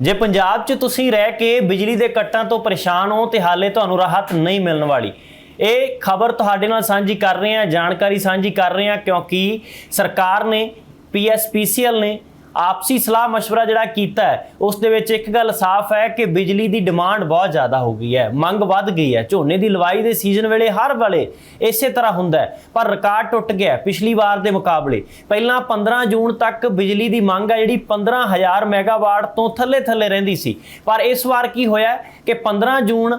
ਜੇ ਪੰਜਾਬ 'ਚ ਤੁਸੀਂ ਰਹਿ ਕੇ ਬਿਜਲੀ ਦੇ ਕੱਟਾਂ ਤੋਂ ਪਰੇਸ਼ਾਨ ਹੋ, ਤੇ ਹਾਲੇ ਤੁਹਾਨੂੰ ਰਾਹਤ ਨਹੀਂ ਮਿਲਣ ਵਾਲੀ। ਇਹ ਖਬਰ ਤੁਹਾਡੇ ਨਾਲ ਸਾਂਝੀ ਕਰ ਰਹੇ ਹਾਂ, ਜਾਣਕਾਰੀ ਸਾਂਝੀ ਕਰ ਰਹੇ ਹਾਂ, ਕਿਉਂਕਿ ਸਰਕਾਰ ਨੇ ਪੀਐਸਪੀਸੀਐਲ ਨੇ ਆਪਸੀ ਸਲਾਹ مشਵਰਾ ਜਿਹੜਾ ਕੀਤਾ ਉਸ ਦੇ ਵਿੱਚ ਇੱਕ ਗੱਲ ਸਾਫ਼ ਹੈ ਕਿ ਬਿਜਲੀ ਦੀ ਡਿਮਾਂਡ ਬਹੁਤ ਜ਼ਿਆਦਾ ਹੋ ਗਈ ਹੈ, ਮੰਗ ਵੱਧ ਗਈ ਹੈ। ਝੋਨੇ ਦੀ ਲਵਾਈ ਦੇ ਸੀਜ਼ਨ ਵੇਲੇ ਹਰ ਵਾਲੇ ਇਸੇ ਤਰ੍ਹਾਂ ਹੁੰਦਾ ਪਰ ਰਿਕਾਰਡ ਟੁੱਟ ਗਿਆ ਪਿਛਲੀ ਵਾਰ ਦੇ ਮੁਕਾਬਲੇ। ਪਹਿਲਾਂ 15 ਜੂਨ ਤੱਕ ਬਿਜਲੀ ਦੀ ਮੰਗ ਹੈ ਜਿਹੜੀ 15000 ਮੈਗਾਵਾਟ ਤੋਂ ਥੱਲੇ-ਥੱਲੇ ਰਹਿੰਦੀ ਸੀ। ਪਰ ਇਸ ਵਾਰ ਕੀ ਹੋਇਆ ਕਿ 15 ਜੂਨ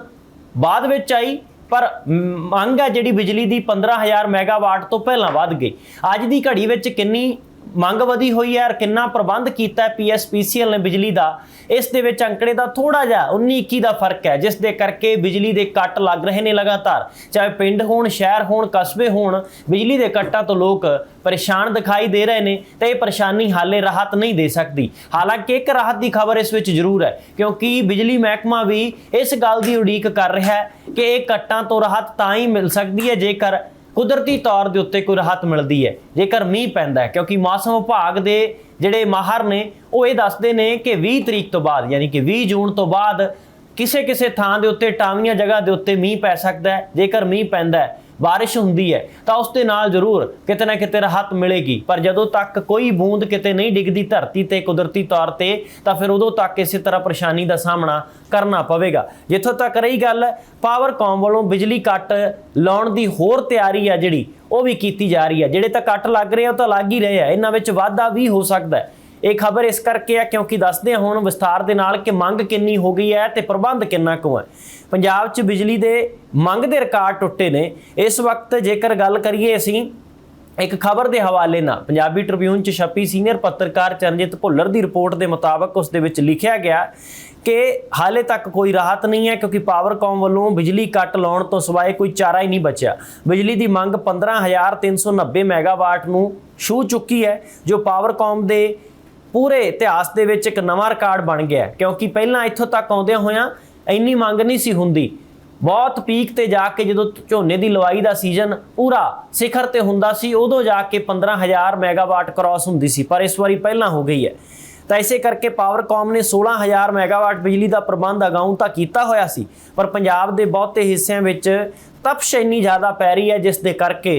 ਬਾਅਦ ਵਿੱਚ ਆਈ, ਪਰ ਮੰਗ ਹੈ ਜਿਹੜੀ ਬਿਜਲੀ ਦੀ 15000 ਮੈਗਾਵਾਟ ਤੋਂ ਪਹਿਲਾਂ ਵੱਧ ਗਈ। ਅੱਜ ਦੀ ਘੜੀ ਵਿੱਚ ਕਿੰਨੀ ਮੰਗ ਵਧੀ ਹੋਈ ਹੈ ਔਰ ਕਿੰਨਾ ਪ੍ਰਬੰਧ ਕੀਤਾ ਹੈ ਪੀਐਸਪੀਸੀਐਲ ਨੇ ਬਿਜਲੀ ਦਾ, ਇਸ ਦੇ ਵਿੱਚ ਅੰਕੜੇ ਦਾ ਥੋੜਾ ਜਿਹਾ 19 21 ਦਾ ਫ਼ਰਕ ਹੈ, ਜਿਸ ਦੇ ਕਰਕੇ ਬਿਜਲੀ ਦੇ ਕੱਟ ਲੱਗ ਰਹੇ ਨੇ ਲਗਾਤਾਰ। ਚਾਹੇ ਪਿੰਡ ਹੋਣ, ਸ਼ਹਿਰ ਹੋਣ, ਕਸਬੇ ਹੋਣ, ਬਿਜਲੀ ਦੇ ਕੱਟਾਂ ਤੋਂ ਲੋਕ ਪਰੇਸ਼ਾਨ ਦਿਖਾਈ ਦੇ ਰਹੇ ਨੇ ਤੇ ਇਹ ਪਰੇਸ਼ਾਨੀ ਹਾਲੇ ਰਾਹਤ ਨਹੀਂ ਦੇ ਸਕਦੀ। ਹਾਲਾਂਕਿ ਇੱਕ ਰਾਹਤ ਦੀ ਖਬਰ ਇਸ ਵਿੱਚ ਜ਼ਰੂਰ ਹੈ, ਕਿਉਂਕਿ ਬਿਜਲੀ ਮਹਿਕਮਾ ਵੀ ਇਸ ਗੱਲ ਦੀ ਉਡੀਕ ਕਰ ਰਿਹਾ ਹੈ ਕਿ ਇਹ ਕੱਟਾਂ ਤੋਂ ਰਾਹਤ ਤਾਂ ਹੀ ਮਿਲ ਸਕਦੀ ਹੈ ਜੇਕਰ ਕੁਦਰਤੀ ਤੌਰ ਦੇ ਉੱਤੇ ਕੋਈ ਰਾਹਤ ਮਿਲਦੀ ਹੈ, ਜੇਕਰ ਮੀਂਹ ਪੈਂਦਾ ਹੈ, ਕਿਉਂਕਿ ਮੌਸਮ ਵਿਭਾਗ ਦੇ ਜਿਹੜੇ ਮਾਹਰ ਨੇ, ਉਹ ਇਹ ਦੱਸਦੇ ਨੇ ਕਿ 20 ਤਰੀਕ ਤੋਂ ਬਾਅਦ, ਯਾਨੀ ਕਿ 20 ਜੂਨ ਤੋਂ ਬਾਅਦ ਕਿਸੇ ਕਿਸੇ ਥਾਂ ਦੇ ਉੱਤੇ, ਟਾਵੀਆਂ ਜਗ੍ਹਾ ਦੇ ਉੱਤੇ ਮੀਂਹ ਪੈ ਸਕਦਾ ਹੈ, ਜੇਕਰ ਮੀਂਹ ਪੈਂਦਾ ਹੈ ਬਾਰਿਸ਼ ਹੁੰਦੀ ਹੈ, ਤਾਂ ਉਸ ਦੇ ਨਾਲ ਜ਼ਰੂਰ ਕਿਤੇ ਨਾ ਕਿਤੇ ਰਾਹਤ ਮਿਲੇਗੀ। ਪਰ ਜਦੋਂ ਤੱਕ ਕੋਈ ਬੂੰਦ ਕਿਤੇ ਨਹੀਂ ਡਿੱਗਦੀ ਧਰਤੀ ਤੇ ਕੁਦਰਤੀ ਤੌਰ ਤੇ, ਤਾਂ ਫਿਰ ਉਦੋਂ ਤੱਕ ਇਸੇ ਤਰ੍ਹਾਂ ਪਰੇਸ਼ਾਨੀ ਦਾ ਸਾਹਮਣਾ ਕਰਨਾ ਪਵੇਗਾ। ਜਿੱਥੋਂ ਤੱਕ ਰਹੀ ਗੱਲ ਪਾਵਰਕਾਮ ਵੱਲੋਂ ਬਿਜਲੀ ਕੱਟ ਲਾਉਣ ਦੀ ਹੋਰ ਤਿਆਰੀ ਆ ਜਿਹੜੀ, ਉਹ ਵੀ ਕੀਤੀ ਜਾ ਰਹੀ ਹੈ ਜਿਹੜੇ ਤਾਂ ਕੱਟ ਲੱਗ ਰਹੇ ਆ, ਉਹ ਤਾਂ ਲੱਗ ਹੀ ਰਹੇ ਆ। ਇਹਨਾਂ ਵਿੱਚ ਵਾਧਾ ਵੀ ਹੋ ਸਕਦਾ ਹੈ। ਇਹ ਖਬਰ ਇਸ ਕਰਕੇ ਆ ਕਿਉਂਕਿ ਦੱਸਦੇ ਹਾਂ ਹੁਣ ਵਿਸਥਾਰ ਦੇ ਨਾਲ ਕਿ ਮੰਗ ਕਿੰਨੀ ਹੋ ਗਈ ਹੈ ਤੇ ਪ੍ਰਬੰਧ ਕਿੰਨਾ ਕੁ ਹੈ। ਪੰਜਾਬ 'ਚ ਬਿਜਲੀ ਦੇ ਮੰਗ ਦੇ ਰਿਕਾਰਡ ਟੁੱਟੇ ਨੇ। ਇਸ ਵਕਤ ਜੇਕਰ ਗੱਲ ਕਰੀਏ ਅਸੀਂ, ਇੱਕ ਖਬਰ ਦੇ ਹਵਾਲੇ ਨਾਲ, ਪੰਜਾਬੀ ਟ੍ਰਿਬਿਊਨ 'ਚ ਛਪੀ ਸੀਨੀਅਰ ਪੱਤਰਕਾਰ ਚਰਨਜੀਤ ਭੁੱਲਰ ਦੀ ਰਿਪੋਰਟ ਦੇ ਮੁਤਾਬਕ ਉਸ ਦੇ ਵਿੱਚ ਲਿਖਿਆ ਗਿਆ ਕਿ ਹਾਲੇ ਤੱਕ ਕੋਈ ਰਾਹਤ ਨਹੀਂ ਹੈ ਕਿਉਂਕਿ ਪਾਵਰਕਾਮ ਵੱਲੋਂ ਬਿਜਲੀ ਕੱਟ ਲਾਉਣ ਤੋਂ ਸਿਵਾਏ ਕੋਈ ਚਾਰਾ ਹੀ ਨਹੀਂ ਬਚਿਆ। ਬਿਜਲੀ ਦੀ ਮੰਗ 15390 ਮੈਗਾਵਾਟ ਨੂੰ ਛੂ ਚੁੱਕੀ ਹੈ, ਜੋ ਪਾਵਰਕਾਮ ਦੇ ਪੂਰੇ ਇਤਿਹਾਸ ਦੇ ਵਿੱਚ ਇੱਕ ਨਵਾਂ ਰਿਕਾਰਡ ਬਣ ਗਿਆ ਕਿਉਂਕਿ ਪਹਿਲਾਂ ਇੱਥੋਂ ਤੱਕ ਆਉਂਦਿਆਂ ਹੋਇਆਂ ਇੰਨੀ ਮੰਗ ਨਹੀਂ ਸੀ ਹੁੰਦੀ। ਬਹੁਤ ਪੀਕ ਤੇ ਜਾ ਕੇ ਜਦੋਂ ਝੋਨੇ ਦੀ ਲਵਾਈ ਦਾ ਸੀਜ਼ਨ ਪੂਰਾ ਸਿਖਰ ਤੇ ਹੁੰਦਾ ਸੀ, ਉਦੋਂ ਜਾ ਕੇ 15000 ਮੈਗਾਵਾਟ ਕ੍ਰਾਸ ਹੁੰਦੀ ਸੀ, ਪਰ ਇਸ ਵਾਰੀ ਪਹਿਲਾਂ ਹੋ ਗਈ ਹੈ। ਤਾਂ ਇਸੇ ਕਰਕੇ ਪਾਵਰਕਾਮ ਨੇ 16000 ਮੈਗਾਵਾਟ ਬਿਜਲੀ ਦਾ ਪ੍ਰਬੰਧ ਅਗਾਊਂ ਤਾਂ ਕੀਤਾ ਹੋਇਆ ਸੀ, ਪਰ ਪੰਜਾਬ ਦੇ ਬਹੁਤੇ ਹਿੱਸਿਆਂ ਵਿੱਚ ਤਪਸ਼ ਇੰਨੀ ਜ਼ਿਆਦਾ ਪੈ ਰਹੀ ਹੈ, ਜਿਸ ਦੇ ਕਰਕੇ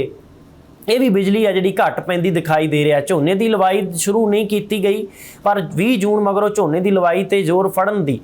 ਇਹ ਵੀ ਬਿਜਲੀ ਆ ਜਿਹੜੀ ਘੱਟ ਪੈਂਦੀ ਦਿਖਾਈ ਦੇ ਰਿਹਾ। ਝੋਨੇ ਦੀ ਲਵਾਈ ਸ਼ੁਰੂ ਨਹੀਂ ਕੀਤੀ ਗਈ, ਪਰ 20 ਜੂਨ ਮਗਰੋਂ ਝੋਨੇ ਦੀ ਲਵਾਈ ਤੇ ਜ਼ੋਰ ਫੜਨ ਦੀ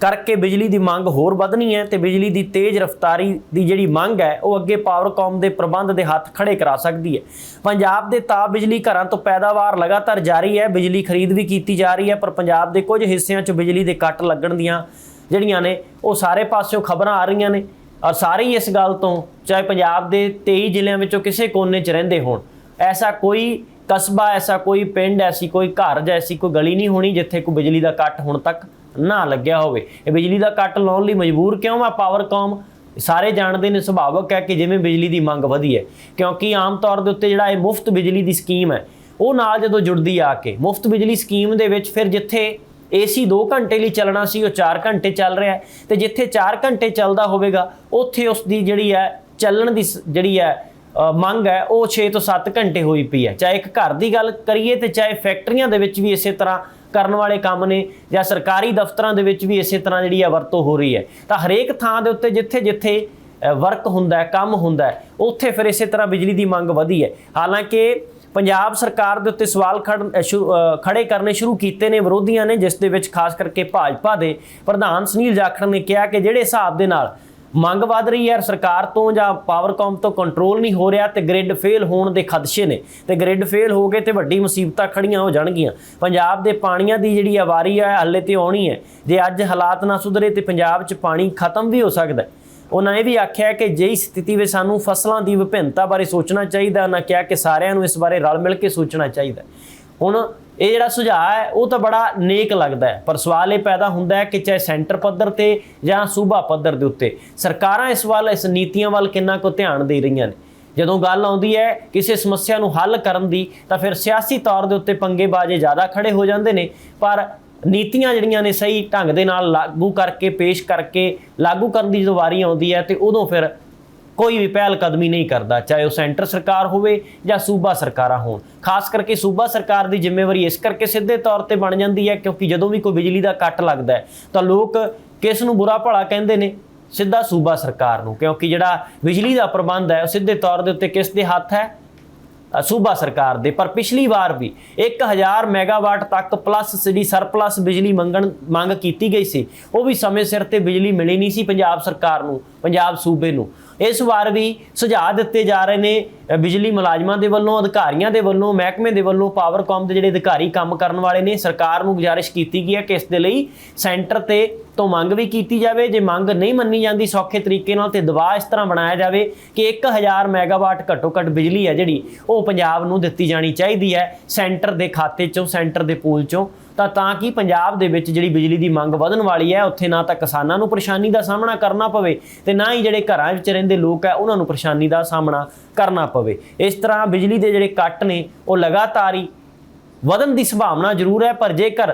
ਕਰਕੇ ਬਿਜਲੀ ਦੀ ਮੰਗ ਹੋਰ ਵਧਣੀ ਹੈ ਤੇ ਬਿਜਲੀ ਦੀ ਤੇਜ਼ ਰਫ਼ਤਾਰੀ ਦੀ ਜਿਹੜੀ ਮੰਗ ਹੈ, ਉਹ ਅੱਗੇ ਪਾਵਰਕਾਮ ਦੇ ਪ੍ਰਬੰਧ ਦੇ ਹੱਥ ਖੜੇ ਕਰਾ ਸਕਦੀ ਹੈ। ਪੰਜਾਬ ਦੇ ਤਾਪ ਬਿਜਲੀ ਘਰਾਂ ਤੋਂ ਪੈਦਾਵਾਰ ਲਗਾਤਾਰ ਜਾਰੀ ਹੈ, ਬਿਜਲੀ ਖਰੀਦ ਵੀ ਕੀਤੀ ਜਾ ਰਹੀ ਹੈ, ਪਰ ਪੰਜਾਬ ਦੇ ਕੁਝ ਹਿੱਸਿਆਂ 'ਚ ਬਿਜਲੀ ਦੇ ਕੱਟ ਲੱਗਣ ਦੀਆਂ ਜਿਹੜੀਆਂ ਨੇ, ਉਹ ਸਾਰੇ ਪਾਸਿਓਂ ਖਬਰਾਂ ਆ ਰਹੀਆਂ ਨੇ। ਔਰ ਸਾਰੇ ਹੀ ਇਸ ਗੱਲ ਤੋਂ, ਚਾਹੇ ਪੰਜਾਬ ਦੇ 23 ਜ਼ਿਲ੍ਹਿਆਂ ਵਿੱਚੋਂ ਕਿਸੇ ਕੋਨੇ 'ਚ ਰਹਿੰਦੇ ਹੋਣ, ਐਸਾ ਕੋਈ ਕਸਬਾ, ਐਸਾ ਕੋਈ ਪਿੰਡ, ਐਸੀ ਕੋਈ ਘਰ ਜਾਂ ਐਸੀ ਕੋਈ ਗਲੀ ਨਹੀਂ ਹੋਣੀ ਜਿੱਥੇ ਕੋਈ ਬਿਜਲੀ ਦਾ ਕੱਟ ਹੁਣ ਤੱਕ ਨਾ ਲੱਗਿਆ ਹੋਵੇ। ਇਹ ਬਿਜਲੀ ਦਾ ਕੱਟ ਲਾਉਣ ਲਈ ਮਜਬੂਰ ਕਿਉਂ ਆ ਪਾਵਰਕਾਮ ਸਾਰੇ ਜਾਣਦੇ ਨੇ, ਸੁਭਾਵਕ ਹੈ ਕਿ ਜਿਵੇਂ ਬਿਜਲੀ ਦੀ ਮੰਗ ਵਧੀ ਹੈ। ਕਿਉਂਕਿ ਆਮ ਤੌਰ ਦੇ ਉੱਤੇ ਜਿਹੜਾ ਇਹ ਮੁਫਤ ਬਿਜਲੀ ਦੀ ਸਕੀਮ ਹੈ, ਉਹ ਨਾਲ ਜਦੋਂ ਜੁੜਦੀ ਆ ਕੇ, ਮੁਫਤ ਬਿਜਲੀ ਸਕੀਮ ਦੇ ਵਿੱਚ ਫਿਰ ਜਿੱਥੇ ਏਸੀ 2 ਘੰਟੇ ਲਈ ਚੱਲਣਾ ਸੀ, ਉਹ 4 ਘੰਟੇ ਚੱਲ ਰਿਹਾ ਹੈ। ਤੇ ਜਿੱਥੇ 4 ਘੰਟੇ ਚੱਲਦਾ ਹੋਵੇਗਾ, ਉੱਥੇ ਉਸ ਦੀ ਜਿਹੜੀ ਹੈ ਚੱਲਣ ਦੀ ਸ- ਜਿਹੜੀ ਹੈ ਮੰਗ ਹੈ, ਉਹ 6 ਤੋਂ 7 ਘੰਟੇ ਹੋਈ ਪਈ ਹੈ। ਚਾਹੇ ਇੱਕ ਘਰ ਦੀ ਗੱਲ ਕਰੀਏ ਤੇ ਚਾਹੇ ਫੈਕਟਰੀਆਂ ਦੇ ਵਿੱਚ ਵੀ ਇਸੇ ਤਰ੍ਹਾਂ ਕਰਨ ਵਾਲੇ ਕੰਮ ਨੇ ਜਾਂ ਸਰਕਾਰੀ ਦਫ਼ਤਰਾਂ ਦੇ ਵਿੱਚ ਵੀ ਇਸੇ ਤਰ੍ਹਾਂ ਜਿਹੜੀ ਆ ਵਰਤੋਂ ਹੋ ਰਹੀ ਹੈ। ਤਾਂ ਹਰੇਕ ਥਾਂ ਦੇ ਉੱਤੇ ਜਿੱਥੇ ਜਿੱਥੇ ਵਰਕ ਹੁੰਦਾ ਹੈ ਕੰਮ ਹੁੰਦਾ ਹੈ ਉੱਥੇ ਫਿਰ ਇਸੇ ਤਰ੍ਹਾਂ ਬਿਜਲੀ ਦੀ ਮੰਗ ਵਧੀ ਹੈ। ਹਾਲਾਂਕਿ ਪੰਜਾਬ ਸਰਕਾਰ ਦੇ ਉੱਤੇ ਸਵਾਲ ਖੜ- ਸ਼ੁਰੂ- ਅ, ਖੜੇ ਕਰਨੇ ਸ਼ੁਰੂ ਕੀਤੇ ਨੇ ਵਿਰੋਧੀਆਂ ਨੇ ਜਿਸ ਦੇ ਵਿੱਚ ਖਾਸ ਕਰਕੇ ਭਾਜਪਾ ਦੇ ਪ੍ਰਧਾਨ ਸੁਨੀਲ ਜਾਖੜ ਨੇ ਕਿਹਾ ਕਿ ਜਿਹੜੇ ਹਿਸਾਬ ਦੇ ਨਾਲ ਮੰਗ ਵਧ ਰਹੀ ਹੈ। ਸਰਕਾਰ ਤੋਂ ਜਾਂ ਪਾਵਰਕਾਮ ਤੋਂ ਕੰਟਰੋਲ ਨਹੀਂ ਹੋ ਰਿਹਾ ਤੇ ਗ੍ਰਿਡ ਫੇਲ ਹੋਣ ਦੇ ਖਦਸ਼ੇ ਨੇ। ਤੇ ਗ੍ਰਿਡ ਫੇਲ ਹੋ ਗਏ ਤੇ ਵੱਡੀ ਮੁਸੀਬਤਾਂ ਖੜੀਆਂ ਹੋ ਜਾਣਗੀਆਂ। ਪੰਜਾਬ ਦੇ ਪਾਣੀਆਂ ਦੀ ਜਿਹੜੀ ਆਵਾਰੀ ਹੈ ਹੱਲੇ ਤੇ ਆਉਣੀ ਹੈ। ਜੇ ਅੱਜ ਹਾਲਾਤ ਨਾ ਸੁਧਰੇ ਤੇ ਪੰਜਾਬ 'ਚ ਪਾਣੀ ਖਤਮ ਵੀ ਹੋ ਸਕਦਾ ਹੈ। ਉਹਨਾਂ ਇਹ ਵੀ ਆਖਿਆ ਕਿ ਜਿਹੀ ਸਥਿਤੀ ਵਿੱਚ ਸਾਨੂੰ ਫਸਲਾਂ ਦੀ ਵਿਭਿੰਨਤਾ ਬਾਰੇ ਸੋਚਣਾ ਚਾਹੀਦਾ ਨਾ ਕਿਹਾ ਕਿ ਸਾਰਿਆਂ ਨੂੰ ਇਸ ਬਾਰੇ ਰਲ ਮਿਲ ਕੇ ਸੋਚਣਾ ਚਾਹੀਦਾ ਹੁਣ ਇਹ ਜਿਹੜਾ ਸੁਝਾਅ ਹੈ, ਉਹ ਤਾਂ ਬੜਾ ਨੇਕ ਲੱਗਦਾ ਹੈ। ਪਰ ਸਵਾਲ ਇਹ ਪੈਦਾ ਹੁੰਦਾ ਹੈ ਕਿ ਚਾਹੇ ਸੈਂਟਰ ਪੱਧਰ ਤੇ ਜਾਂ ਸੂਬਾ ਪੱਧਰ ਦੇ ਉੱਤੇ, ਸਰਕਾਰਾਂ ਇਸ ਵੱਲ, ਇਸ ਨੀਤੀਆਂ ਵੱਲ ਕਿੰਨਾ ਕੁ ਧਿਆਨ ਦੇ ਰਹੀਆਂ ਨੇ? ਜਦੋਂ ਗੱਲ ਆਉਂਦੀ ਹੈ ਕਿਸੇ ਸਮੱਸਿਆ ਨੂੰ ਹੱਲ ਕਰਨ ਦੀ, ਤਾਂ ਫਿਰ ਸਿਆਸੀ ਤੌਰ ਦੇ ਉੱਤੇ ਪੰਗੇਬਾਜ਼ੇ ਜ਼ਿਆਦਾ ਖੜੇ ਹੋ ਜਾਂਦੇ ਨੇ। ਪਰ ਨੀਤੀਆਂ ਜਿਹੜੀਆਂ ਨੇ ਸਹੀ ਢੰਗ ਦੇ ਨਾਲ ਲਾਗੂ ਕਰਕੇ, ਪੇਸ਼ ਕਰਕੇ ਲਾਗੂ ਕਰਨ ਦੀ ਜਦੋਂ ਵਾਰੀ ਆਉਂਦੀ ਹੈ, ਤੇ ਉਦੋਂ ਫਿਰ ਕੋਈ ਵੀ ਪਹਿਲ ਕਦਮੀ ਨਹੀਂ ਕਰਦਾ, ਚਾਹੇ ਉਹ ਸੈਂਟਰ ਸਰਕਾਰ ਹੋਵੇ ਜਾਂ ਸੂਬਾ ਸਰਕਾਰਾਂ ਹੋਣ। ਖਾਸ ਕਰਕੇ ਸੂਬਾ ਸਰਕਾਰ ਦੀ ਜ਼ਿੰਮੇਵਾਰੀ ਇਸ ਕਰਕੇ ਸਿੱਧੇ ਤੌਰ ਤੇ ਬਣ ਜਾਂਦੀ ਹੈ, ਕਿਉਂਕਿ ਜਦੋਂ ਵੀ ਕੋਈ ਬਿਜਲੀ ਦਾ ਕੱਟ ਲੱਗਦਾ ਹੈ, ਤਾਂ ਲੋਕ ਕਿਸ ਨੂੰ ਬੁਰਾ ਭਲਾ ਕਹਿੰਦੇ ਨੇ? ਸਿੱਧਾ ਸੂਬਾ ਸਰਕਾਰ ਨੂੰ, ਕਿਉਂਕਿ ਜਿਹੜਾ ਬਿਜਲੀ ਦਾ ਪ੍ਰਬੰਧ ਹੈ, ਉਹ ਸਿੱਧੇ ਤੌਰ ਦੇ ਉੱਤੇ ਕਿਸ ਦੇ ਹੱਥ ਹੈ? ਸੂਬਾ ਸਰਕਾਰ ਦੇ। ਪਰ ਪਿਛਲੀ ਵਾਰ ਵੀ 1000 ਮੈਗਾਵਾਟ ਤੱਕ ਪਲੱਸ ਜਿਹੜੀ ਸਰਪਲਸ ਬਿਜਲੀ ਮੰਗਣ, ਮੰਗ ਕੀਤੀ ਗਈ ਸੀ। ਉਹ ਵੀ ਸਮੇਂ ਸਿਰ ਤੇ ਬਿਜਲੀ ਮਿਲੀ ਨਹੀਂ ਸੀ ਪੰਜਾਬ ਸਰਕਾਰ ਨੂੰ। ਪੰਜਾਬ ਸੂਬੇ ਨੂੰ। ਇਸ ਵਾਰ ਵੀ ਸੁਝਾਅ ਦਿੱਤੇ ਜਾ ਰਹੇ ਨੇ ਬਿਜਲੀ ਮੁਲਾਜ਼ਮਾਂ ਦੇ ਵੱਲੋਂ, ਅਧਿਕਾਰੀਆਂ ਦੇ ਵੱਲੋਂ, ਮਹਿਕਮੇ ਦੇ ਵੱਲੋਂ ਪਾਵਰਕਾਮ ਦੇ ਜਿਹੜੇ ਅਧਿਕਾਰੀ ਕੰਮ ਕਰਨ ਵਾਲੇ ਨੇ, ਸਰਕਾਰ ਨੂੰ ਗੁਜ਼ਾਰਿਸ਼ ਕੀਤੀ ਗਈ ਹੈ ਕਿ ਇਸ ਦੇ ਲਈ ਸੈਂਟਰ ਤੇ ਤੋਂ ਮੰਗ ਵੀ ਕੀਤੀ ਜਾਵੇ। ਜੇ ਮੰਗ ਨਹੀਂ ਮੰਨੀ ਜਾਂਦੀ, ਸੌਖੇ ਤਰੀਕੇ ਨਾਲ ਤੇ ਦਬਾਅ ਇਸ ਤਰ੍ਹਾਂ ਬਣਾਇਆ ਜਾਵੇ ਕਿ 1000 ਮੈਗਾਵਾਟ ਘੱਟੋ ਘੱਟ ਬਿਜਲੀ ਹੈ ਜਿਹੜੀ, ਉਹ ਪੰਜਾਬ ਨੂੰ ਦਿੱਤੀ ਜਾਣੀ ਚਾਹੀਦੀ ਹੈ ਸੈਂਟਰ ਦੇ ਖਾਤੇ ਚੋਂ, ਸੈਂਟਰ ਦੇ ਪੂਲ ਚੋਂ। ਤਾਂ ਤਾਂ ਕਿ ਪੰਜਾਬ ਦੇ ਵਿੱਚ ਜਿਹੜੀ ਬਿਜਲੀ ਦੀ ਮੰਗ ਵਧਣ ਵਾਲੀ ਹੈ, ਉੱਥੇ ਨਾ ਤਾਂ ਕਿਸਾਨਾਂ ਨੂੰ ਪਰੇਸ਼ਾਨੀ ਦਾ ਸਾਹਮਣਾ ਕਰਨਾ ਪਵੇ ਤੇ ਨਾ ਹੀ ਜਿਹੜੇ ਘਰਾਂ ਵਿੱਚ ਰਹਿੰਦੇ ਲੋਕ ਹੈ, ਉਹਨਾਂ ਨੂੰ ਪਰੇਸ਼ਾਨੀ ਦਾ ਸਾਹਮਣਾ ਕਰਨਾ ਪਵੇ। ਇਸ ਤਰ੍ਹਾਂ ਬਿਜਲੀ ਦੇ ਜਿਹੜੇ ਕੱਟ ਨੇ, ਉਹ ਲਗਾਤਾਰ ਹੀ ਵਧਣ ਦੀ ਸੰਭਾਵਨਾ ਜ਼ਰੂਰ ਹੈ, ਪਰ ਜੇਕਰ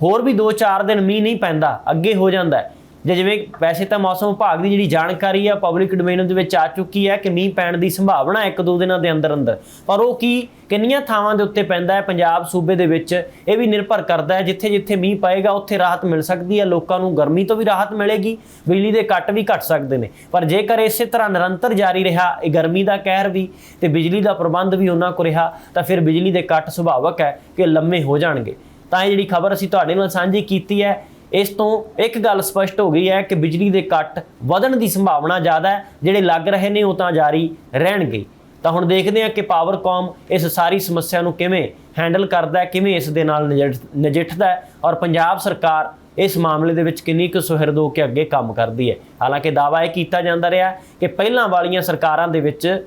ਹੋਰ ਵੀ 2-4 ਦਿਨ ਮੀਂਹ ਨਹੀਂ ਪੈਂਦਾ, ਅੱਗੇ ਹੋ ਜਾਂਦਾ ਹੈ ਜੇ ਜਿਵੇਂ ਵੈਸੇ ਤਾਂ ਮੌਸਮ ਵਿਭਾਗ ਦੀ ਜਿਹੜੀ ਜਾਣਕਾਰੀ ਆ ਪਬਲਿਕ ਡੋਮੇਨ ਦੇ ਵਿੱਚ ਆ ਚੁੱਕੀ ਹੈ ਕਿ ਮੀਂਹ ਪੈਣ ਦੀ ਸੰਭਾਵਨਾ ਇੱਕ ਦੋ ਦਿਨਾਂ ਦੇ ਅੰਦਰ ਅੰਦਰ ਪਰ ਉਹ ਕੀ, ਕਿੰਨੀਆਂ ਥਾਵਾਂ ਦੇ ਉੱਤੇ ਪੈਂਦਾ ਹੈ? ਪੰਜਾਬ ਸੂਬੇ ਦੇ ਵਿੱਚ ਇਹ ਵੀ ਨਿਰਭਰ ਕਰਦਾ ਹੈ। ਜਿੱਥੇ ਜਿੱਥੇ ਮੀਂਹ ਪਏਗਾ, ਉੱਥੇ ਰਾਹਤ ਮਿਲ ਸਕਦੀ ਹੈ। ਲੋਕਾਂ ਨੂੰ ਗਰਮੀ ਤੋਂ ਵੀ ਰਾਹਤ ਮਿਲੇਗੀ। ਬਿਜਲੀ ਦੇ ਕੱਟ ਵੀ ਘਟ ਸਕਦੇ ਨੇ। ਪਰ ਜੇਕਰ ਇਸੇ ਤਰ੍ਹਾਂ ਨਿਰੰਤਰ ਜਾਰੀ ਰਿਹਾ, ਇਹ ਗਰਮੀ ਦਾ ਕਹਿਰ ਵੀ ਤੇ ਬਿਜਲੀ ਦਾ ਪ੍ਰਬੰਧ ਵੀ ਉਹਨਾਂ ਕੋ ਰਿਹਾ, ਤਾਂ ਫਿਰ ਬਿਜਲੀ ਦੇ ਕੱਟ ਸੁਭਾਵਕ ਹੈ ਕਿ ਲੰਮੇ ਹੋ ਜਾਣਗੇ। ਤਾਂ ਇਹ ਜਿਹੜੀ ਖਬਰ ਅਸੀਂ ਤੁਹਾਡੇ ਨਾਲ ਸਾਂਝੀ ਕੀਤੀ ਹੈ ਇਸ ਤੋਂ ਇੱਕ ਗੱਲ ਸਪਸ਼ਟ ਹੋ ਗਈ ਹੈ ਕਿ ਬਿਜਲੀ ਦੇ ਕੱਟ ਵਧਣ ਦੀ ਸੰਭਾਵਨਾ ਜ਼ਿਆਦਾ ਹੈ, ਜਿਹੜੇ ਲੱਗ ਰਹੇ ਨੇ ਉਹ ਤਾਂ ਜਾਰੀ ਰਹਿਣਗੇ। ਤਾਂ ਹੁਣ ਦੇਖਦੇ ਹਾਂ ਕਿ ਪਾਵਰਕਾਮ ਇਸ ਸਾਰੀ ਸਮੱਸਿਆ ਨੂੰ ਕਿਵੇਂ ਹੈਂਡਲ ਕਰਦਾ ਹੈ, ਕਿਵੇਂ ਇਸ ਦੇ ਨਾਲ ਨਜਿੱਠ- ਨਜਿੱਠਦਾ ਹੈ ਔਰ ਪੰਜਾਬ ਸਰਕਾਰ ਇਸ ਮਾਮਲੇ ਦੇ ਵਿੱਚ ਕਿੰਨੀ ਕੁ ਸੁਹਿਰਦ ਹੋ ਕੇ ਅੱਗੇ ਕੰਮ ਕਰਦੀ ਹੈ। ਹਾਲਾਂਕਿ ਦਾਅਵਾ ਇਹ ਕੀਤਾ ਜਾਂਦਾ ਰਿਹਾ ਕਿ ਪਹਿਲਾਂ ਵਾਲੀਆਂ ਸਰਕਾਰਾਂ ਦੇ ਵਿੱਚ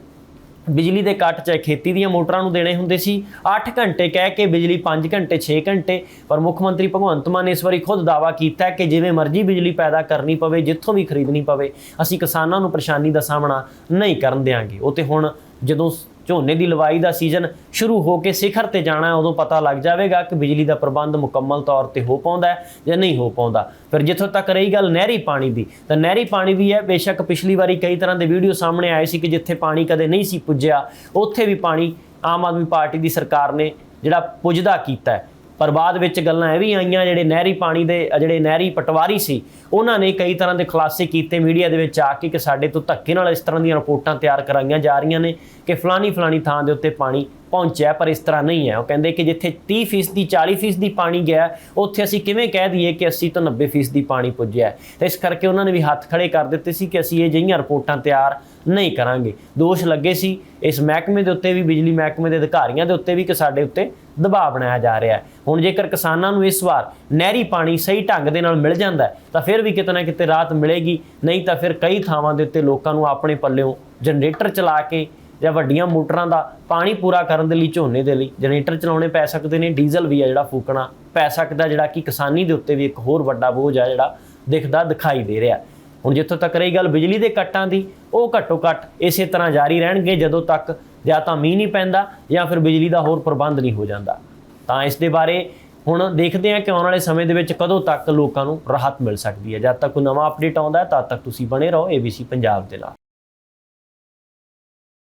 ਬਿਜਲੀ ਦੇ ਕੱਟ ਚਾਹੇ ਖੇਤੀ ਦੀਆਂ ਮੋਟਰਾਂ ਨੂੰ ਦੇਣੇ ਹੁੰਦੇ ਸੀ 8 ਘੰਟੇ ਕਹਿ ਕੇ ਬਿਜਲੀ 5 ਘੰਟੇ 6 ਘੰਟੇ। ਪਰ ਮੁੱਖ ਮੰਤਰੀ ਭਗਵੰਤ ਮਾਨ ਨੇ ਇਸ ਵਾਰੀ ਖੁਦ ਦਾਵਾ ਕੀਤਾ ਕਿ ਜਿਵੇਂ ਮਰਜ਼ੀ ਬਿਜਲੀ ਪੈਦਾ ਕਰਨੀ ਪਵੇ, ਜਿੱਥੋਂ ਵੀ ਖਰੀਦਣੀ ਪਵੇ, ਅਸੀਂ ਕਿਸਾਨਾਂ ਨੂੰ ਪਰੇਸ਼ਾਨੀ ਦਾ ਸਾਹਮਣਾ ਨਹੀਂ ਕਰਨ ਦੇਵਾਂਗੇ ਉਹ ਤੇ ਹੁਣ ਜਦੋਂ ਝੋਨੇ ਦੀ ਲਵਾਈ ਦਾ ਸੀਜ਼ਨ ਸ਼ੁਰੂ ਹੋ ਕੇ ਸਿਖਰ ਤੇ ਜਾਣਾ ਉਦੋਂ ਪਤਾ ਲੱਗ ਜਾਵੇਗਾ ਕਿ ਬਿਜਲੀ ਦਾ ਪ੍ਰਬੰਧ ਮੁਕੰਮਲ ਤੌਰ ਤੇ ਹੋ ਪਾਉਂਦਾ ਹੈ ਜਾਂ ਨਹੀਂ ਹੋ ਪਾਉਂਦਾ। ਫਿਰ ਜਿੱਥੋਂ ਤੱਕ ਰਹੀ ਗੱਲ ਨਹਿਰੀ ਪਾਣੀ ਦੀ, ਤਾਂ ਨਹਿਰੀ ਪਾਣੀ ਵੀ ਹੈ, ਬੇਸ਼ੱਕ ਪਿਛਲੀ ਵਾਰੀ ਕਈ ਤਰ੍ਹਾਂ ਦੇ ਵੀਡੀਓ ਸਾਹਮਣੇ ਆਏ ਸੀ ਕਿ ਜਿੱਥੇ ਪਾਣੀ ਕਦੇ ਨਹੀਂ ਸੀ ਪੁੱਜਿਆ, ਉੱਥੇ ਵੀ ਪਾਣੀ ਆਮ ਆਦਮੀ ਪਾਰਟੀ ਦੀ ਸਰਕਾਰ ਨੇ ਜਿਹੜਾ ਪੁੱਜਦਾ ਕੀਤਾ ਹੈ। ਪਰ ਬਾਅਦ ਵਿੱਚ ਗੱਲਾਂ ਇਹ ਵੀ ਆਈਆਂ, ਜਿਹੜੇ ਨਹਿਰੀ ਪਾਣੀ ਦੇ, ਜਿਹੜੇ ਨਹਿਰੀ ਪਟਵਾਰੀ ਸੀ, ਉਹਨਾਂ ਨੇ ਕਈ ਤਰ੍ਹਾਂ ਦੇ ਖੁਲਾਸੇ ਕੀਤੇ ਮੀਡੀਆ ਦੇ ਵਿੱਚ ਆ ਕੇ ਕਿ ਸਾਡੇ ਤੋਂ ਧੱਕੇ ਨਾਲ ਇਸ ਤਰ੍ਹਾਂ ਦੀਆਂ ਰਿਪੋਰਟਾਂ ਤਿਆਰ ਕਰਾਈਆਂ ਜਾ ਰਹੀਆਂ ਨੇ ਕਿ ਫਲਾਨੀ ਫਲਾਨੀ ਥਾਂ ਦੇ ਉੱਤੇ ਪਾਣੀ ਪਹੁੰਚਿਆ, ਪਰ ਇਸ ਤਰ੍ਹਾਂ ਨਹੀਂ ਹੈ। ਉਹ ਕਹਿੰਦੇ ਕਿ ਜਿੱਥੇ 30% ਦੀ 40% ਦੀ ਪਾਣੀ ਗਿਆ, ਉੱਥੇ ਅਸੀਂ ਕਿਵੇਂ ਕਹਿ ਦਈਏ ਕਿ 80 ਤੋਂ 90% ਦੀ ਪਾਣੀ ਪੁੱਜਿਆ ਹੈ। ਤੇ ਇਸ ਕਰਕੇ ਉਹਨਾਂ ਨੇ ਵੀ ਹੱਥ ਖੜੇ ਕਰ ਦਿੱਤੇ ਸੀ ਕਿ ਅਸੀਂ ਇਹ ਜਿਹੀਆਂ ਰਿਪੋਰਟਾਂ ਤਿਆਰ ਨਹੀਂ ਕਰਾਂਗੇ। ਦੋਸ਼ ਲੱਗੇ ਸੀ ਇਸ ਮਹਿਕਮੇ ਦੇ ਉੱਤੇ ਵੀ, ਬਿਜਲੀ ਮਹਿਕਮੇ ਦੇ ਅਧਿਕਾਰੀਆਂ ਦੇ ਉੱਤੇ ਵੀ ਕਿ ਸਾਡੇ ਉੱਤੇ ਦਬਾਅ ਬਣਾਇਆ ਜਾ ਰਿਹਾ ਹੈ। ਹੁਣ ਜੇਕਰ ਕਿਸਾਨਾਂ ਨੂੰ ਇਸ ਵਾਰ ਨਹਿਰੀ ਪਾਣੀ ਸਹੀ ਢੰਗ ਦੇ ਨਾਲ ਮਿਲ ਜਾਂਦਾ ਤਾਂ ਫਿਰ ਵੀ ਕਿਤੇ ਨਾ ਕਿਤੇ ਰਾਹਤ ਮਿਲੇਗੀ। ਨਹੀਂ ਤਾਂ ਫਿਰ ਕਈ ਥਾਵਾਂ ਦੇ ਉੱਤੇ ਲੋਕਾਂ ਨੂੰ ਆਪਣੇ ਪੱਲਿਓਂ ਜਨਰੇਟਰ ਚਲਾ ਕੇ ਜਾਂ ਵੱਡੀਆਂ ਮੋਟਰਾਂ ਦਾ ਪਾਣੀ ਪੂਰਾ ਕਰਨ ਦੇ ਲਈ, ਝੋਨੇ ਦੇ ਲਈ, ਜਨਰੇਟਰ ਚਲਾਉਣੇ ਪੈ ਸਕਦੇ ਨੇ, ਡੀਜ਼ਲ ਵੀ ਆ ਜਿਹੜਾ ਫੂਕਣਾ ਪੈ ਸਕਦਾ, ਜਿਹੜਾ ਕਿ ਕਿਸਾਨੀ ਦੇ ਉੱਤੇ ਵੀ ਇੱਕ ਹੋਰ ਵੱਡਾ ਬੋਝ ਆ ਜਿਹੜਾ ਦਿਖਦਾ ਦਿਖਾਈ ਦੇ ਰਿਹਾ। ਹੁਣ ਜਿੱਥੋਂ ਤੱਕ ਰਹੀ ਗੱਲ ਬਿਜਲੀ ਦੇ ਕੱਟਾਂ ਦੀ, ਉਹ ਘੱਟੋ ਘੱਟ ਇਸੇ ਤਰ੍ਹਾਂ ਜਾਰੀ ਰਹਿਣਗੇ, ਜਦੋਂ ਤੱਕ ਜਾਂ ਤਾਂ ਮੀਂਹ ਨਹੀਂ ਪੈਂਦਾ ਜਾਂ ਫਿਰ ਬਿਜਲੀ ਦਾ ਹੋਰ ਪ੍ਰਬੰਧ ਨਹੀਂ ਹੋ ਜਾਂਦਾ। ਤਾਂ ਇਸ ਦੇ ਬਾਰੇ ਹੁਣ ਦੇਖਦੇ ਹਾਂ ਕਿ ਆਉਣ ਵਾਲੇ ਸਮੇਂ ਦੇ ਵਿੱਚ ਕਦੋਂ ਤੱਕ ਲੋਕਾਂ ਨੂੰ ਰਾਹਤ ਮਿਲ ਸਕਦੀ ਹੈ। ਜਦ ਤੱਕ ਕੋਈ ਨਵਾਂ ਅਪਡੇਟ ਆਉਂਦਾ ਹੈ, ਤਦ ਤੱਕ ਤੁਸੀਂ ਬਣੇ ਰਹੋ ABC ਪੰਜਾਬ ਦੇ ਨਾਲ।